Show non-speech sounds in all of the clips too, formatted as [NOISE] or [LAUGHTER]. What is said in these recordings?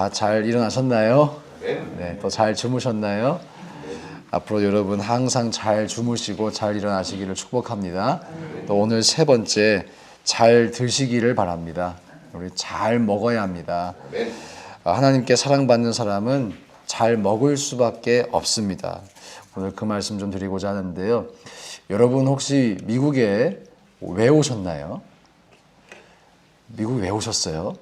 다 잘 일어나셨나요? 네, 또 잘 주무셨나요? 앞으로 여러분 항상 잘 주무시고 잘 일어나시기를 축복합니다. 또 오늘 세 번째 잘 드시기를 바랍니다. 우리 잘 먹어야 합니다. 아, 하나님께 사랑받는 사람은 잘 먹을 수밖에 없습니다. 오늘 그 말씀 좀 드리고자 하는데요. 여러분 혹시 미국에 왜 오셨나요? 미국 왜 오셨어요?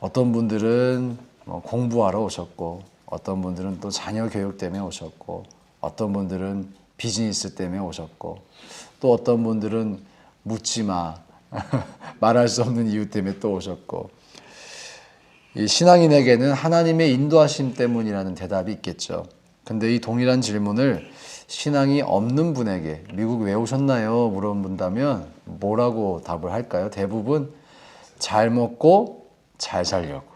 어떤 분들은 뭐 공부하러 오셨고, 어떤 분들은 또 자녀 교육 때문에 오셨고, 어떤 분들은 비즈니스 때문에 오셨고, 또 어떤 분들은 묻지 마, [LAUGHS] 말할 수 없는 이유 때문에 또 오셨고, 이 신앙인에게는 하나님의 인도하심 때문이라는 대답이 있겠죠. 근데 이 동일한 질문을 신앙이 없는 분에게 미국 왜 오셨나요? 물어본다면 뭐라고 답을 할까요? 대부분 잘 먹고 잘 살려고.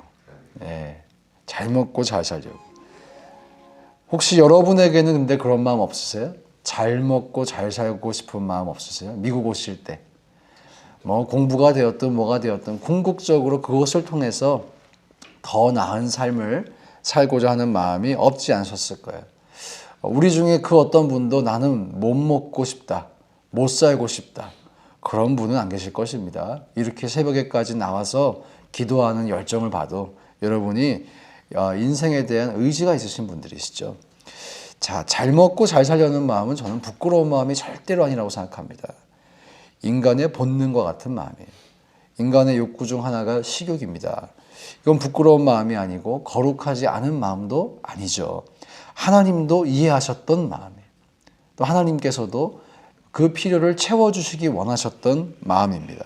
예. 잘 먹고 잘 살려고. 혹시 여러분에게는 근데 그런 마음 없으세요? 잘 먹고 잘 살고 싶은 마음 없으세요? 미국 오실 때. 뭐 공부가 되었든 뭐가 되었든 궁극적으로 그것을 통해서 더 나은 삶을 살고자 하는 마음이 없지 않으셨을 거예요. 우리 중에 그 어떤 분도 나는 못 먹고 싶다, 못 살고 싶다. 그런 분은 안 계실 것입니다. 이렇게 새벽에까지 나와서 기도하는 열정을 봐도 여러분이 어, 인생에 대한 의지가 있으신 분들이시죠. 자, 잘 먹고 잘 살려는 마음은 저는 부끄러운 마음이 절대로 아니라고 생각합니다. 인간의 본능과 같은 마음이에요. 인간의 욕구 중 하나가 식욕입니다. 이건 부끄러운 마음이 아니고 거룩하지 않은 마음도 아니죠. 하나님도 이해하셨던 마음이에요. 또 하나님께서도 그 필요를 채워주시기 원하셨던 마음입니다.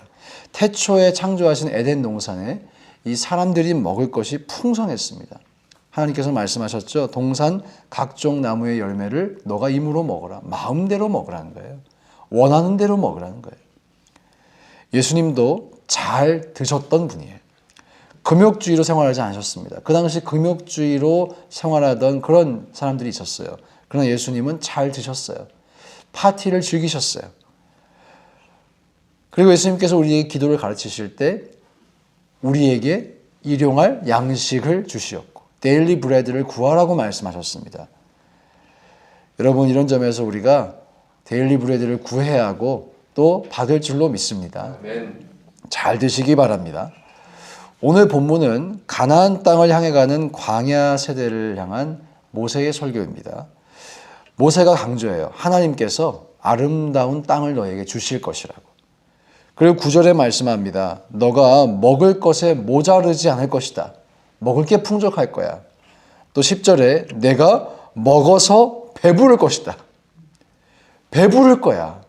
태초에 창조하신 에덴 동산에 이 사람들이 먹을 것이 풍성했습니다. 하나님께서 말씀하셨죠. 동산 각종 나무의 열매를 너가 임으로 먹어라. 마음대로 먹으라는 거예요. 원하는 대로 먹으라는 거예요. 예수님도 잘 드셨던 분이에요. 금욕주의로 생활하지 않으셨습니다. 그 당시 금욕주의로 생활하던 그런 사람들이 있었어요. 그러나 예수님은 잘 드셨어요. 파티를 즐기셨어요. 그리고 예수님께서 우리에게 기도를 가르치실 때 우리에게 일용할 양식을 주시었고 데일리 브레드를 구하라고 말씀하셨습니다. 여러분 이런 점에서 우리가 데일리 브레드를 구해야 하고 또 받을 줄로 믿습니다. 잘 드시기 바랍니다. 오늘 본문은 가나안 땅을 향해 가는 광야 세대를 향한 모세의 설교입니다. 모세가 강조해요. 하나님께서 아름다운 땅을 너에게 주실 것이라고. 그리고 구절에 말씀합니다. 너가 먹을 것에 모자르지 않을 것이다. 먹을 게 풍족할 거야. 또 10절에 내가 먹어서 배부를 것이다. 배부를 거야.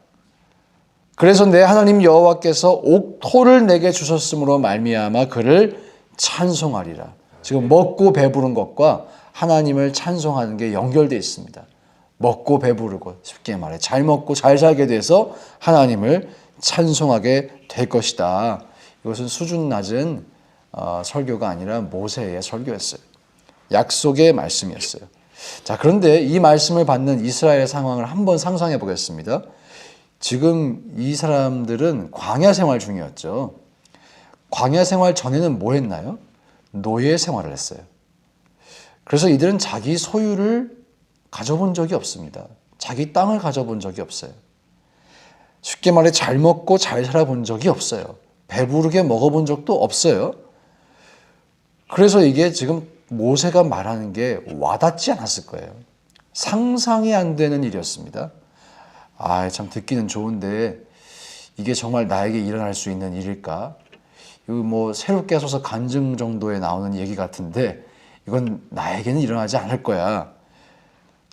그래서 내 하나님 여호와께서 옥토를 내게 주셨으므로 말미암아 그를 찬송하리라. 지금 먹고 배부른 것과 하나님을 찬송하는 게 연결되어 있습니다. 먹고 배부르고 쉽게 말해 잘 먹고 잘 살게 돼서 하나님을 찬송하게 될 것이다. 이것은 수준 낮은 어, 설교가 아니라 모세의 설교였어요. 약속의 말씀이었어요. 자, 그런데 이 말씀을 받는 이스라엘의 상황을 한번 상상해 보겠습니다. 지금 이 사람들은 광야 생활 중이었죠. 광야 생활 전에는 뭐 했나요? 노예 생활을 했어요. 그래서 이들은 자기 소유를 가져본 적이 없습니다. 자기 땅을 가져본 적이 없어요. 쉽게 말해 잘 먹고 잘 살아본 적이 없어요. 배부르게 먹어본 적도 없어요. 그래서 이게 지금 모세가 말하는 게 와닿지 않았을 거예요. 상상이 안 되는 일이었습니다. 아, 참 듣기는 좋은데 이게 정말 나에게 일어날 수 있는 일일까? 이거 뭐 새롭게 써서 간증 정도에 나오는 얘기 같은데 이건 나에게는 일어나지 않을 거야.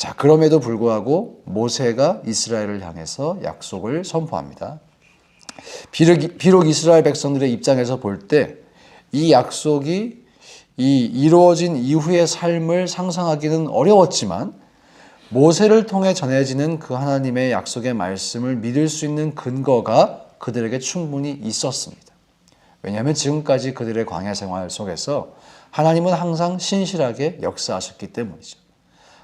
자, 그럼에도 불구하고 모세가 이스라엘을 향해서 약속을 선포합니다. 비록, 비록 이스라엘 백성들의 입장에서 볼 때 이 약속이 이 이루어진 이후의 삶을 상상하기는 어려웠지만 모세를 통해 전해지는 그 하나님의 약속의 말씀을 믿을 수 있는 근거가 그들에게 충분히 있었습니다. 왜냐하면 지금까지 그들의 광야 생활 속에서 하나님은 항상 신실하게 역사하셨기 때문이죠.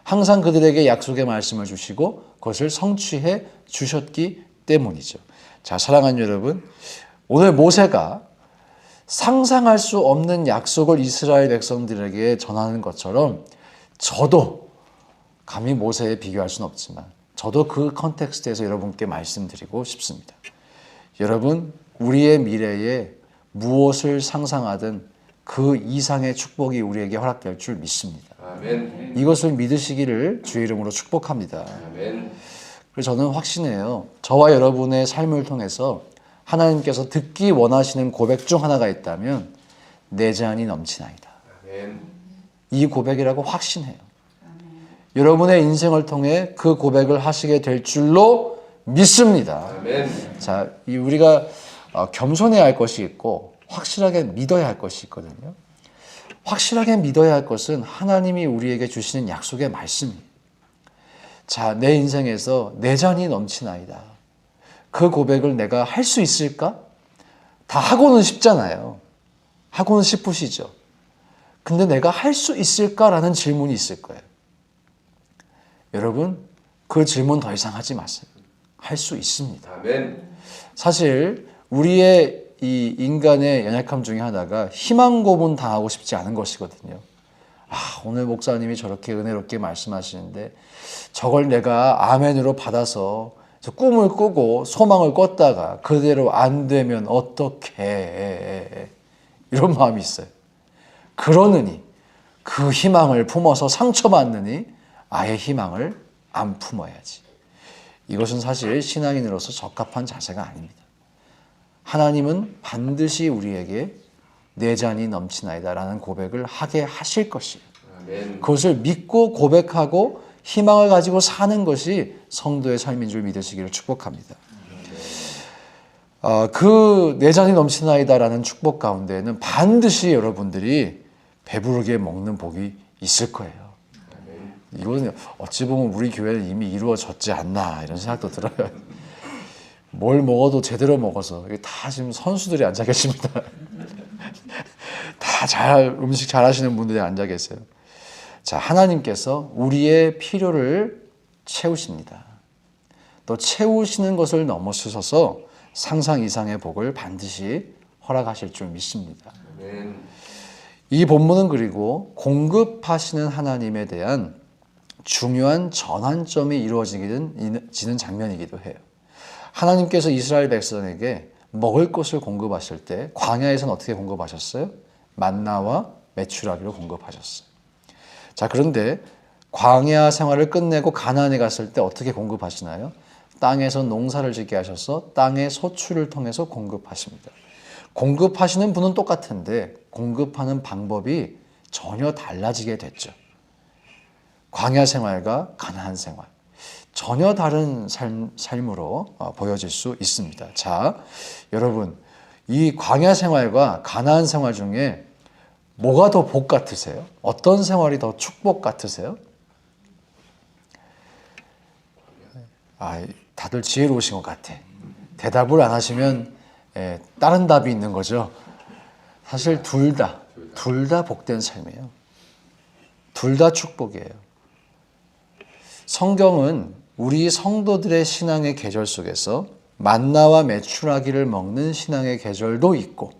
항상 그들에게 약속의 말씀을 주시고 그것을 성취해 주셨기 때문이죠. 자, 사랑하는 여러분, 오늘 모세가 상상할 수 없는 약속을 이스라엘 백성들에게 전하는 것처럼 저도 감히 모세에 비교할 수는 없지만 저도 그 컨텍스트에서 여러분께 말씀드리고 싶습니다. 여러분, 우리의 미래에 무엇을 상상하든 그 이상의 축복이 우리에게 허락될 줄 믿습니다. 아멘. 이것을 믿으시기를 주의 이름으로 축복합니다. 아멘. 그래서 저는 확신해요. 저와 여러분의 삶을 통해서 하나님께서 듣기 원하시는 고백 중 하나가 있다면 내 잔이 넘치나이다. 아멘. 이 고백이라고 확신해요. 여러분의 인생을 통해 그 고백을 하시게 될 줄로 믿습니다. 아멘. 자, 이 우리가 어, 겸손해야 할 것이 있고 확실하게 믿어야 할 것이 있거든요. 확실하게 믿어야 할 것은 하나님이 우리에게 주시는 약속의 말씀이에요. 자, 내 인생에서 내 잔이 넘치나이다. 그 고백을 내가 할 수 있을까? 다 하고는 싶잖아요. 하고는 싶으시죠. 근데 내가 할 수 있을까라는 질문이 있을 거예요. 여러분, 그 질문 더 이상 하지 마세요. 할 수 있습니다. 아멘. 사실 우리의 이 인간의 연약함 중에 하나가 희망 고문 당하고 싶지 않은 것이거든요. 아, 오늘 목사님이 저렇게 은혜롭게 말씀하시는데 저걸 내가 아멘으로 받아서 저 꿈을 꾸고 소망을 꿨다가 그대로 안 되면 어떻게 이런 마음이 있어요. 그러느니 그 희망을 품어서 상처받느니 아예 희망을 안 품어야지. 이것은 사실 신앙인으로서 적합한 자세가 아닙니다. 하나님은 반드시 우리에게 내 잔이 넘치나이다라는 고백을 하게 하실 것이에요. 그것을 믿고 고백하고 희망을 가지고 사는 것이 성도의 삶인 줄 믿으시기를 축복합니다. 어, 그내 잔이 넘치나이다라는 축복 가운데에는 반드시 여러분들이 배부르게 먹는 복이 있을 거예요. 이거는 어찌 보면 우리 교회는 이미 이루어졌지 않나 이런 생각도 들어요. 뭘 먹어도 제대로 먹어서 이게 다 지금 선수들이 앉아 계십니다. [LAUGHS] 다 잘 음식 잘 하시는 분들이 앉아 계세요. 자 하나님께서 우리의 필요를 채우십니다. 또 채우시는 것을 넘어서서 상상 이상의 복을 반드시 허락하실 줄 믿습니다. 이 본문은 그리고 공급하시는 하나님에 대한 중요한 전환점이 이루어지는 지는 장면이기도 해요. 하나님께서 이스라엘 백성에게 먹을 것을 공급하실 때 광야에서는 어떻게 공급하셨어요? 만나와 메추라기로 공급하셨어요. 자, 그런데 광야 생활을 끝내고 가나안에 갔을 때 어떻게 공급하시나요? 땅에서 농사를 짓게 하셔서 땅의 소출을 통해서 공급하십니다. 공급하시는 분은 똑같은데 공급하는 방법이 전혀 달라지게 됐죠. 광야 생활과 가나안 생활. 전혀 다른 삶, 삶으로 어, 보여질 수 있습니다. 자, 여러분, 이 광야 생활과 가나안 생활 중에 뭐가 더 복 같으세요? 어떤 생활이 더 축복 같으세요? 아, 다들 지혜로우신 것 같아. 대답을 안 하시면 예, 다른 답이 있는 거죠. 사실 둘 다, 둘 다 복된 삶이에요. 둘 다 축복이에요. 성경은 우리 성도들의 신앙의 계절 속에서 만나와 메추라기를 먹는 신앙의 계절도 있고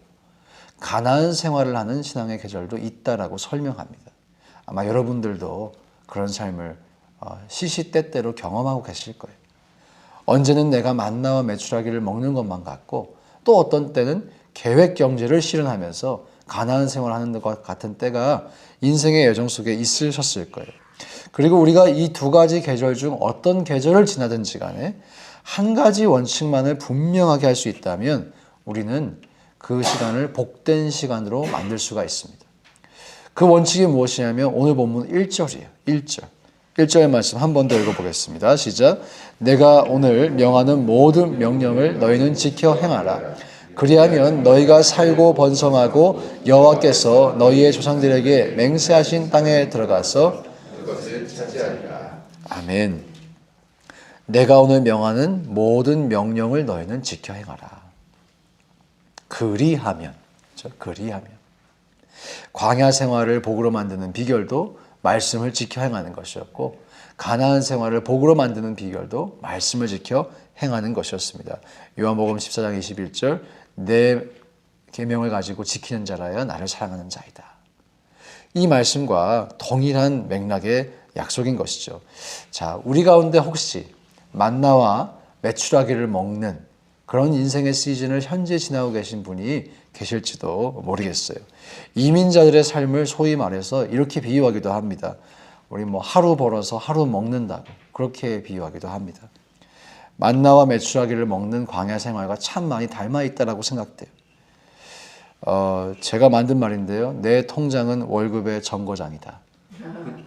가나안 생활을 하는 신앙의 계절도 있다라고 설명합니다. 아마 여러분들도 그런 삶을 어, 시시때때로 경험하고 계실 거예요. 언제는 내가 만나와 메추라기를 먹는 것만 같고 또 어떤 때는 계획 경제를 실현하면서 가나안 생활하는 것 같은 때가 인생의 여정 속에 있으셨을 거예요. 그리고 우리가 이 두 가지 계절 중 어떤 계절을 지나든지 간에 한 가지 원칙만을 분명하게 할 수 있다면 우리는 그 시간을 복된 시간으로 만들 수가 있습니다. 그 원칙이 무엇이냐면 오늘 본문 1절이에요. 1절. 1절의 말씀 한 번 더 읽어보겠습니다. 시작. 내가 오늘 명하는 모든 명령을 너희는 지켜 행하라. 그리하면 너희가 살고 번성하고 여호와께서 너희의 조상들에게 맹세하신 땅에 들어가서 그 것을 차지하리라. 아멘. 내가 오늘 명하는 모든 명령을 너희는 지켜 행하라. 그리하면, 그렇죠? 그리하면. 광야 생활을 복으로 만드는 비결도 말씀을 지켜 행하는 것이었고, 가나안 생활을 복으로 만드는 비결도 말씀을 지켜 행하는 것이었습니다. 요한복음 14장 21절, 내 계명을 가지고 지키는 자라야 나를 사랑하는 자이다. 이 말씀과 동일한 맥락의 약속인 것이죠. 자, 우리 가운데 혹시 만나와 메추라기를 먹는 그런 인생의 시즌을 현재 지나고 계신 분이 계실지도 모르겠어요. 이민자들의 삶을 소위 말해서 이렇게 비유하기도 합니다. 우리 뭐 하루 벌어서 하루 먹는다고 그렇게 비유하기도 합니다. 만나와 메추라기를 먹는 광야 생활과 참 많이 닮아 있다라고 생각돼요. 어, 제가 만든 말인데요. 내 통장은 월급의 정거장이다.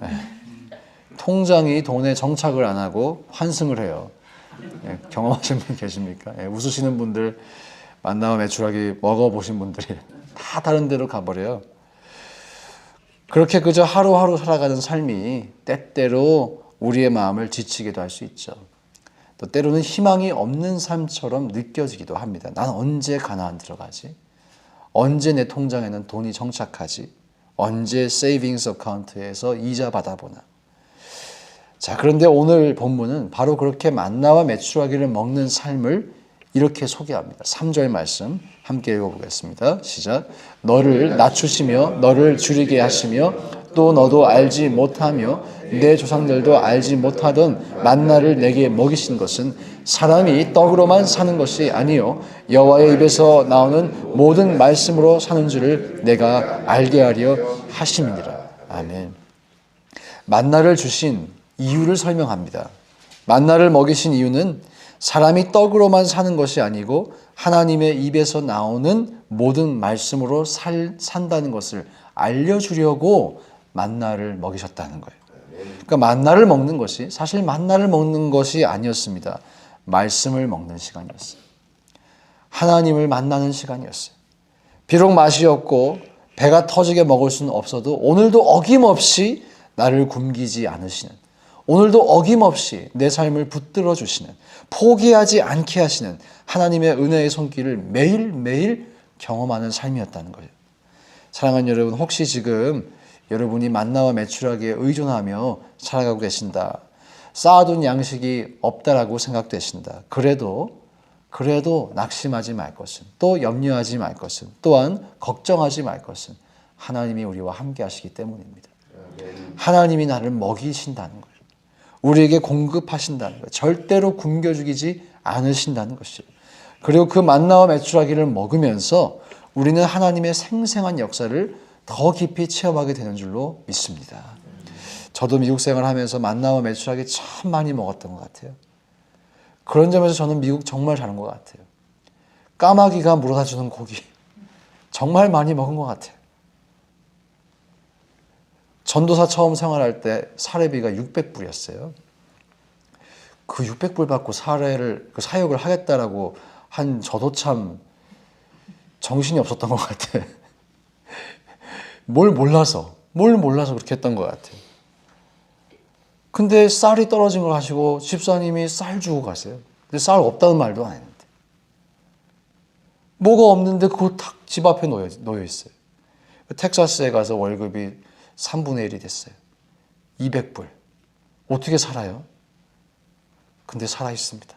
네. 통장이 돈에 정착을 안 하고 환승을 해요. 예, 경험하신 분 계십니까? 예, 웃으시는 분들 만나와 메추라기 먹어보신 분들이 다 다른 데로 가버려요. 그렇게 그저 하루하루 살아가는 삶이 때때로 우리의 마음을 지치기도 할 수 있죠. 또 때로는 희망이 없는 삶처럼 느껴지기도 합니다. 난 언제 가나안 들어가지? 언제 내 통장에는 돈이 정착하지? 언제 세이빙스 어카운트에서 이자 받아보나? 자, 그런데 오늘 본문은 바로 그렇게 만나와 메추라기를 먹는 삶을 이렇게 소개합니다. 3절 말씀 함께 읽어보겠습니다. 시작. 너를 낮추시며 너를 줄이게 하시며 또 너도 알지 못하며 내 조상들도 알지 못하던 만나를 내게 먹이신 것은 사람이 떡으로만 사는 것이 아니요 여호와의 입에서 나오는 모든 말씀으로 사는 줄을 내가 알게 하려 하심이니라. 아멘. 만나를 주신 이유를 설명합니다. 만나를 먹이신 이유는 사람이 떡으로만 사는 것이 아니고 하나님의 입에서 나오는 모든 말씀으로 살, 산다는 것을 알려주려고 만나를 먹이셨다는 거예요. 그러니까 만나를 먹는 것이 사실 만나를 먹는 것이 아니었습니다. 말씀을 먹는 시간이었어요. 하나님을 만나는 시간이었어요. 비록 맛이 없고 배가 터지게 먹을 수는 없어도 오늘도 어김없이 나를 굶기지 않으시는 오늘도 어김없이 내 삶을 붙들어 주시는 포기하지 않게 하시는 하나님의 은혜의 손길을 매일매일 경험하는 삶이었다는 거예요. 사랑하는 여러분, 혹시 지금 여러분이 만나와 매출하기에 의존하며 살아가고 계신다. 쌓아둔 양식이 없다라고 생각되신다. 그래도 그래도 낙심하지 말 것은 또 염려하지 말 것은 또한 걱정하지 말 것은 하나님이 우리와 함께 하시기 때문입니다. 하나님이 나를 먹이신다는 거예요. 우리에게 공급하신다는 거예요. 절대로 굶겨 죽이지 않으신다는 것이죠. 그리고 그 만나와 메추라기를 먹으면서 우리는 하나님의 생생한 역사를 더 깊이 체험하게 되는 줄로 믿습니다. 저도 미국 생활하면서 만나와 메추라기 참 많이 먹었던 것 같아요. 그런 점에서 저는 미국 정말 잘한 것 같아요. 까마귀가 물어다 주는 고기 [LAUGHS] 정말 많이 먹은 것 같아요. 전도사 처음 생활할 때 사례비가 600불이었어요. 그 600불 받고 사례를 그 사역을 하겠다라고 한 저도 참 정신이 없었던 것 같아. 뭘 몰라서 뭘 몰라서 그렇게 했던 것 같아. 근데 쌀이 떨어진 걸 하시고 집사님이 쌀 주고 가세요. 근데 쌀 없다는 말도 안 했는데 뭐가 없는데 그거 탁 집 앞에 놓여, 놓여 있어요. 텍사스에 가서 월급이 3분의 1이 됐어요. 200불. 어떻게 살아요? 근데 살아 있습니다.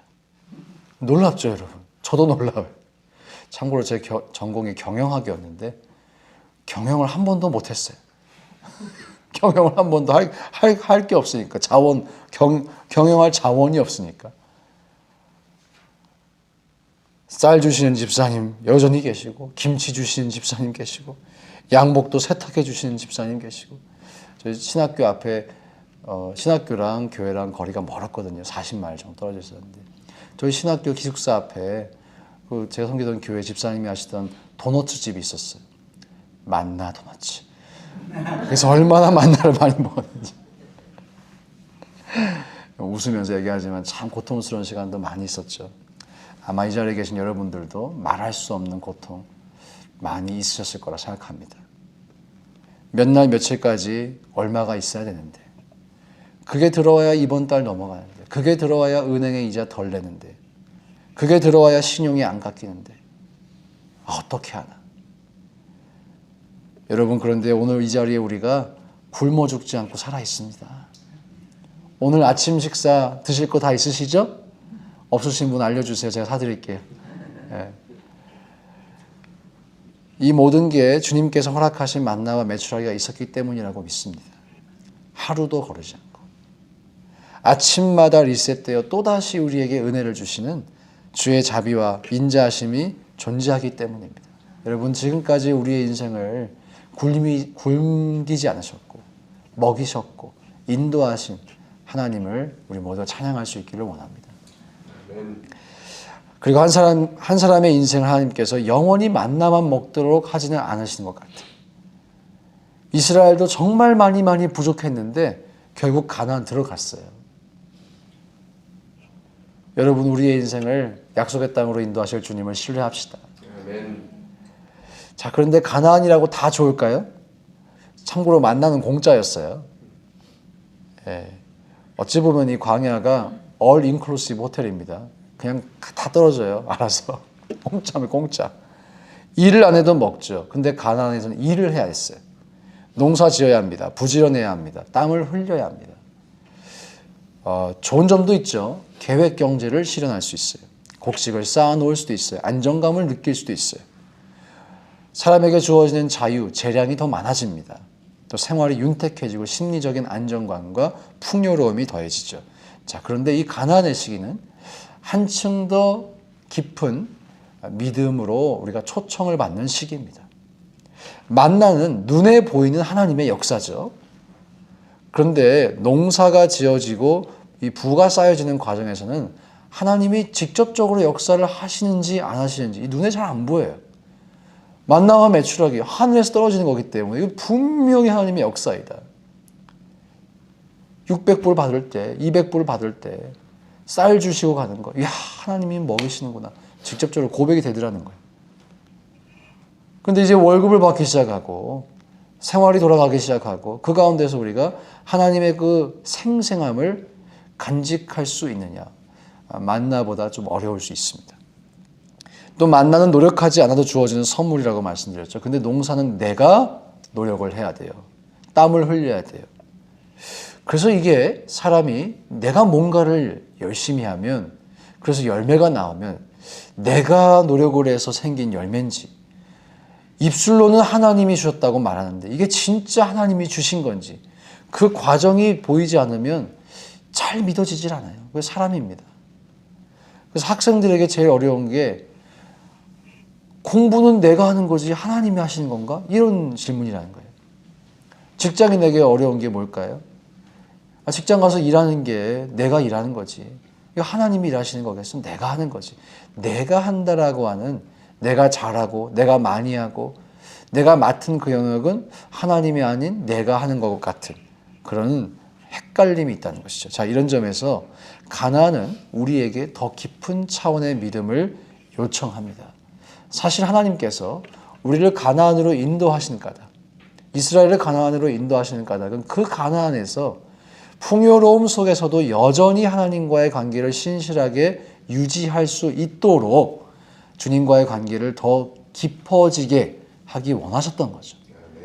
놀랍죠, 여러분? 저도 놀라워요. 참고로 제 겨, 전공이 경영학이었는데 경영을 한 번도 못 했어요. [LAUGHS] 경영을 한 번도 할, 할, 할 게 없으니까. 자원, 경, 경영할 자원이 없으니까. 쌀 주시는 집사님 여전히 계시고, 김치 주시는 집사님 계시고, 양복도 세탁해 주시는 집사님 계시고, 저희 신학교 앞에, 어, 신학교랑 교회랑 거리가 멀었거든요. 40마일 정도 떨어져 있었는데. 저희 신학교 기숙사 앞에 그 제가 섬기던 교회 집사님이 하시던 도너츠 집이 있었어요. 만나 도너츠. 그래서 얼마나 만나를 많이 먹었는지. 웃으면서 얘기하지만 참 고통스러운 시간도 많이 있었죠. 아마 이 자리에 계신 여러분들도 말할 수 없는 고통 많이 있으셨을 거라 생각합니다. 몇 날 며칠까지 얼마가 있어야 되는데 그게 들어와야 이번 달 넘어가는데 그게 들어와야 은행에 이자 덜 내는데 그게 들어와야 신용이 안 깎이는데 아, 어떻게 하나 여러분 그런데 오늘 이 자리에 우리가 굶어 죽지 않고 살아 있습니다. 오늘 아침 식사 드실 거 다 있으시죠? 없으신 분 알려주세요. 제가 사드릴게요. 예. 이 모든 게 주님께서 허락하신 만나와 메추라기가 있었기 때문이라고 믿습니다. 하루도 거르지 않고 아침마다 리셋되어 또다시 우리에게 은혜를 주시는 주의 자비와 인자하심이 존재하기 때문입니다. 여러분 지금까지 우리의 인생을 굶이, 굶기지 않으셨고 먹이셨고 인도하신 하나님을 우리 모두 찬양할 수 있기를 원합니다. 그리고 한 사람 한 사람의 인생을 하나님께서 영원히 만나만 먹도록 하지는 않으시는 것 같아요. 이스라엘도 정말 많이 많이 부족했는데 결국 가나안 들어갔어요. 여러분 우리의 인생을 약속의 땅으로 인도하실 주님을 신뢰합시다. 아멘. 자 그런데 가나안이라고 다 좋을까요? 참고로 만나는 공짜였어요. 예. 어찌 보면 이 광야가 all inclusive 호텔입니다. 그냥 다 떨어져요. 알아서 [LAUGHS] 공짜면 공짜. 일을 안 해도 먹죠. 근데 가나안에서는 일을 해야 했어요. 농사 지어야 합니다. 부지런해야 합니다. 땀을 흘려야 합니다. 어, 좋은 점도 있죠. 계획 경제를 실현할 수 있어요. 곡식을 쌓아 놓을 수도 있어요. 안정감을 느낄 수도 있어요. 사람에게 주어지는 자유, 재량이 더 많아집니다. 또 생활이 윤택해지고 심리적인 안정감과 풍요로움이 더해지죠. 자, 그런데 이 가나안의 시기는 한층 더 깊은 믿음으로 우리가 초청을 받는 시기입니다. 만나는 눈에 보이는 하나님의 역사죠. 그런데 농사가 지어지고 이 부가 쌓여지는 과정에서는 하나님이 직접적으로 역사를 하시는지 안 하시는지 이 눈에 잘 안 보여요. 만나와 매출하기 하늘에서 떨어지는 거기 때문에 이거 분명히 하나님의 역사이다. 600불 받을 때, 200불 받을 때 쌀 주시고 가는 거. 야, 하나님이 먹이시는구나. 직접적으로 고백이 되더라는 거예요. 근데 이제 월급을 받기 시작하고 생활이 돌아가기 시작하고 그 가운데서 우리가 하나님의 그 생생함을 간직할 수 있느냐. 아, 만나보다 좀 어려울 수 있습니다. 또 만나는 노력하지 않아도 주어지는 선물이라고 말씀드렸죠. 근데 농사는 내가 노력을 해야 돼요. 땀을 흘려야 돼요. 그래서 이게 사람이 내가 뭔가를 열심히 하면 그래서 열매가 나오면 내가 노력을 해서 생긴 열매인지 입술로는 하나님이 주셨다고 말하는데 이게 진짜 하나님이 주신 건지 그 과정이 보이지 않으면 잘 믿어지질 않아요. 그 사람입니다. 그래서 학생들에게 제일 어려운 게 공부는 내가 하는 거지 하나님이 하시는 건가? 이런 질문이라는 거예요. 직장인에게 어려운 게 뭘까요? 아, 직장 가서 일하는 게 내가 일하는 거지. 이거 하나님이 일하시는 거겠어? 내가 하는 거지. 내가 한다라고 하는 내가 잘하고 내가 많이 하고 내가 맡은 그 영역은 하나님이 아닌 내가 하는 것 같은 그런 헷갈림이 있다는 것이죠. 자, 이런 점에서 가나안은 우리에게 더 깊은 차원의 믿음을 요청합니다. 사실 하나님께서 우리를 가나안으로 인도하신 까닭, 이스라엘을 가나안으로 인도하시는 까닭은 그 가나안에서 풍요로움 속에서도 여전히 하나님과의 관계를 신실하게 유지할 수 있도록 주님과의 관계를 더 깊어지게 하기 원하셨던 거죠.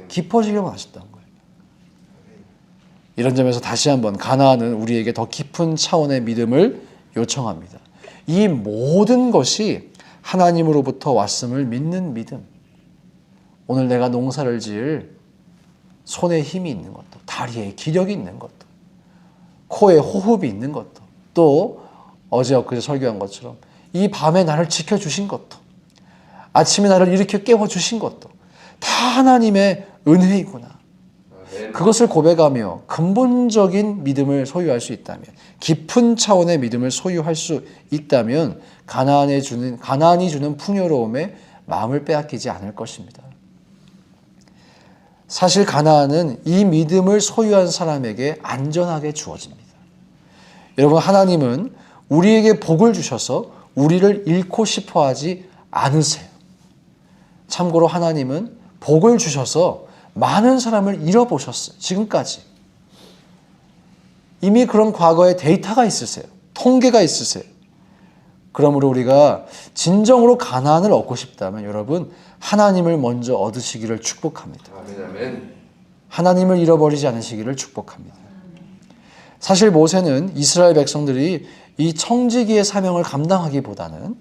깊어지길 원하셨던 거예요. 이런 점에서 다시 한번 가나안은 우리에게 더 깊은 차원의 믿음을 요청합니다. 이 모든 것이 하나님으로부터 왔음을 믿는 믿음. 오늘 내가 농사를 지을 손에 힘이 있는 것도, 다리에 기력이 있는 것도, 코에 호흡이 있는 것도, 또 어제 엊그제 설교한 것처럼 이 밤에 나를 지켜주신 것도, 아침에 나를 일으켜 깨워주신 것도 다 하나님의 은혜이구나. 그것을 고백하며 근본적인 믿음을 소유할 수 있다면, 깊은 차원의 믿음을 소유할 수 있다면 가나안에 주는 가나안이 주는 풍요로움에 마음을 빼앗기지 않을 것입니다. 사실 가나안은 이 믿음을 소유한 사람에게 안전하게 주어집니다. 여러분 하나님은 우리에게 복을 주셔서 우리를 잃고 싶어 하지 않으세요. 참고로 하나님은 복을 주셔서 많은 사람을 잃어보셨어요. 지금까지. 이미 그런 과거의 데이터가 있으세요. 통계가 있으세요. 그러므로 우리가 진정으로 가난을 얻고 싶다면 여러분 하나님을 먼저 얻으시기를 축복합니다. 하나님을 잃어버리지 않으시기를 축복합니다. 사실 모세는 이스라엘 백성들이 이 청지기의 사명을 감당하기보다는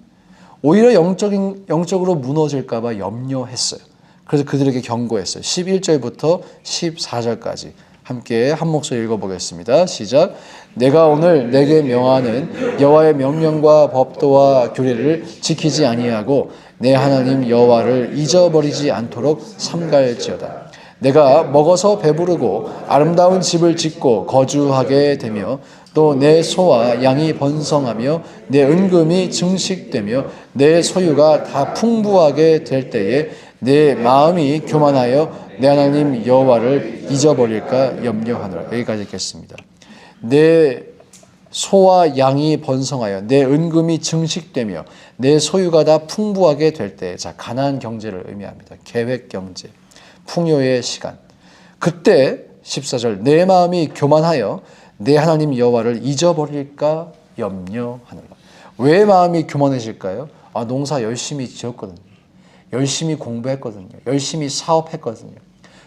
오히려 영적인 영적으로 무너질까봐 염려했어요. 그래서 그들에게 경고했어요. 11절부터 14절까지 함께 한 목소리 읽어보겠습니다. 시작. 내가 오늘 내게 명하는 여호와의 명령과 법도와 규례를 지키지 아니하고 내 하나님 여호와를 잊어버리지 않도록 삼가할지어다. 내가 먹어서 배부르고 아름다운 집을 짓고 거주하게 되며 또 내 소와 양이 번성하며 내 은금이 증식되며 내 소유가 다 풍부하게 될 때에 내 마음이 교만하여 내 하나님 여호와를 잊어버릴까 염려하노라. 여기까지 읽겠습니다. 내 소와 양이 번성하여 내 은금이 증식되며 내 소유가 다 풍부하게 될 때, 자 가나안 경제를 의미합니다. 계획 경제, 풍요의 시간. 그때 14절 내 마음이 교만하여 내 하나님 여호와를 잊어버릴까 염려하노라. 왜 마음이 교만해질까요? 아 농사 열심히 지었거든요. 열심히 공부했거든요. 열심히 사업했거든요.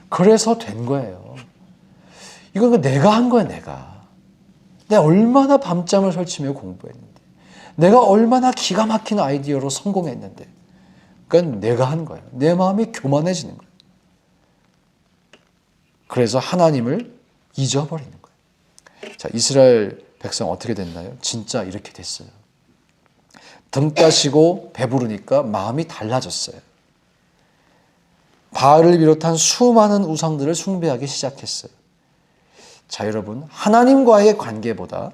그래서 된 거예요. 이건 내가 한 거야, 내가. 내가 얼마나 밤잠을 설치며 공부했는데. 내가 얼마나 기가 막힌 아이디어로 성공했는데. 그건 내가 한 거예요. 내 마음이 교만해지는 거예요. 그래서 하나님을 잊어버리는 거예요. 자, 이스라엘 백성 어떻게 됐나요? 진짜 이렇게 됐어요. 등 따시고 배부르니까 마음이 달라졌어요. 바알을 비롯한 수많은 우상들을 숭배하기 시작했어요. 자, 여러분, 하나님과의 관계보다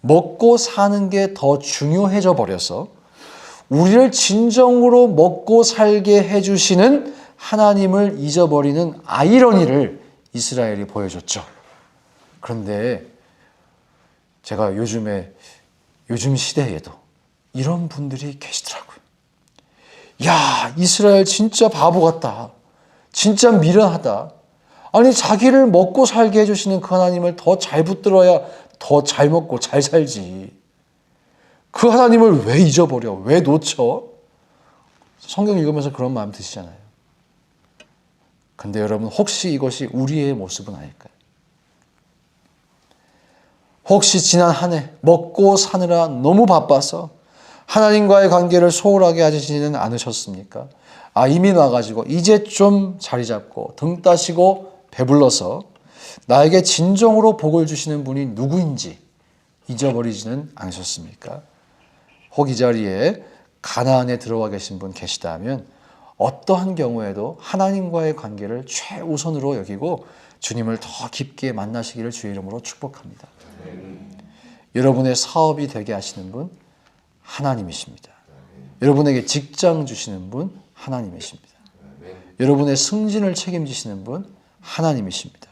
먹고 사는 게 더 중요해져 버려서 우리를 진정으로 먹고 살게 해주시는 하나님을 잊어버리는 아이러니를 이스라엘이 보여줬죠. 그런데 제가 요즘에, 요즘 시대에도 이런 분들이 계시더라고요. 야, 이스라엘 진짜 바보 같다. 진짜 미련하다. 아니, 자기를 먹고 살게 해주시는 그 하나님을 더 잘 붙들어야 더 잘 먹고 잘 살지. 그 하나님을 왜 잊어버려? 왜 놓쳐? 성경 읽으면서 그런 마음 드시잖아요. 근데 여러분, 혹시 이것이 우리의 모습은 아닐까요? 혹시 지난 한 해 먹고 사느라 너무 바빠서 하나님과의 관계를 소홀하게 하지는 않으셨습니까? 아, 이미 와가지고 이제 좀 자리 잡고 등 따시고 배불러서 나에게 진정으로 복을 주시는 분이 누구인지 잊어버리지는 않으셨습니까? 혹 이 자리에 가나안에 들어와 계신 분 계시다면 어떠한 경우에도 하나님과의 관계를 최우선으로 여기고 주님을 더 깊게 만나시기를 주의 이름으로 축복합니다. 여러분의 사업이 되게 하시는 분 하나님이십니다. 여러분에게 직장 주시는 분 하나님이십니다. 여러분의 승진을 책임지시는 분 하나님이십니다.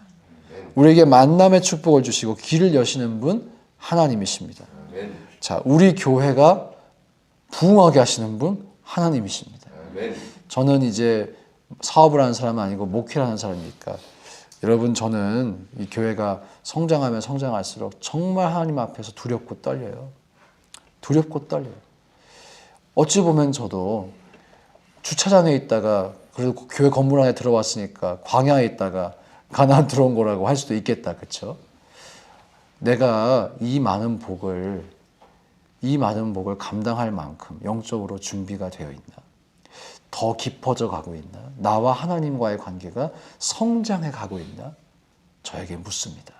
우리에게 만남의 축복을 주시고 길을 여시는 분 하나님이십니다. 자, 우리 교회가 부흥하게 하시는 분 하나님이십니다. 저는 이제 사업을 하는 사람은 아니고 목회를 하는 사람이니까 여러분 저는 이 교회가 성장하면 성장할수록 정말 하나님 앞에서 두렵고 떨려요. 두렵고 떨려요. 어찌 보면 저도 주차장에 있다가 그래도 교회 건물 안에 들어왔으니까 광야에 있다가 가나안 들어온 거라고 할 수도 있겠다. 그렇죠? 내가 이 많은 복을 이 많은 복을 감당할 만큼 영적으로 준비가 되어 있나? 더 깊어져 가고 있나? 나와 하나님과의 관계가 성장해 가고 있나? 저에게 묻습니다.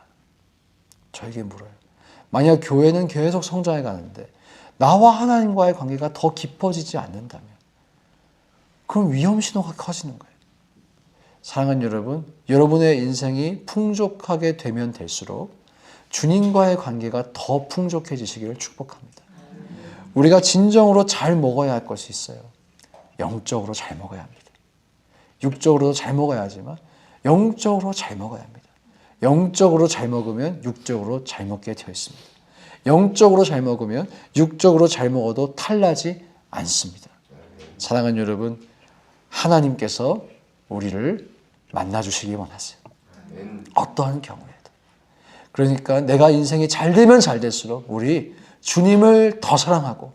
저에게 물어요. 만약 교회는 계속 성장해 가는데 나와 하나님과의 관계가 더 깊어지지 않는다면 그럼 위험 신호가 커지는 거예요. 사랑하는 여러분, 여러분의 인생이 풍족하게 되면 될수록 주님과의 관계가 더 풍족해지시기를 축복합니다. 우리가 진정으로 잘 먹어야 할 것이 있어요. 영적으로 잘 먹어야 합니다. 육적으로도 잘 먹어야 하지만 영적으로 잘 먹어야 합니다. 영적으로 잘 먹으면 육적으로 잘 먹게 되어 있습니다. 영적으로 잘 먹으면 육적으로 잘 먹어도 탈나지 않습니다. 사랑하는 여러분, 하나님께서 우리를 만나주시기 원하세요. 어떠한 경우에도. 그러니까 내가 인생이 잘 되면 잘 될수록 우리 주님을 더 사랑하고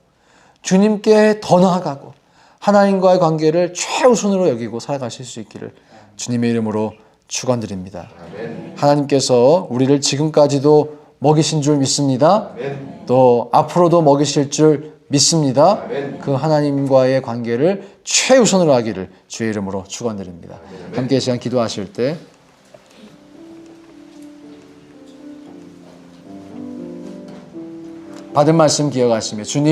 주님께 더 나아가고 하나님과의 관계를 최우선으로 여기고 살아가실 수 있기를 주님의 이름으로 축원드립니다. 하나님께서 우리를 지금까지도 먹이신 줄 믿습니다. 또 앞으로도 먹이실 줄 믿습니다. 그 하나님과의 관계를 최우선으로 하기를 주의 이름으로 축원드립니다. 함께 이 시간 기도하실 때 받은 말씀 기억하시며 주님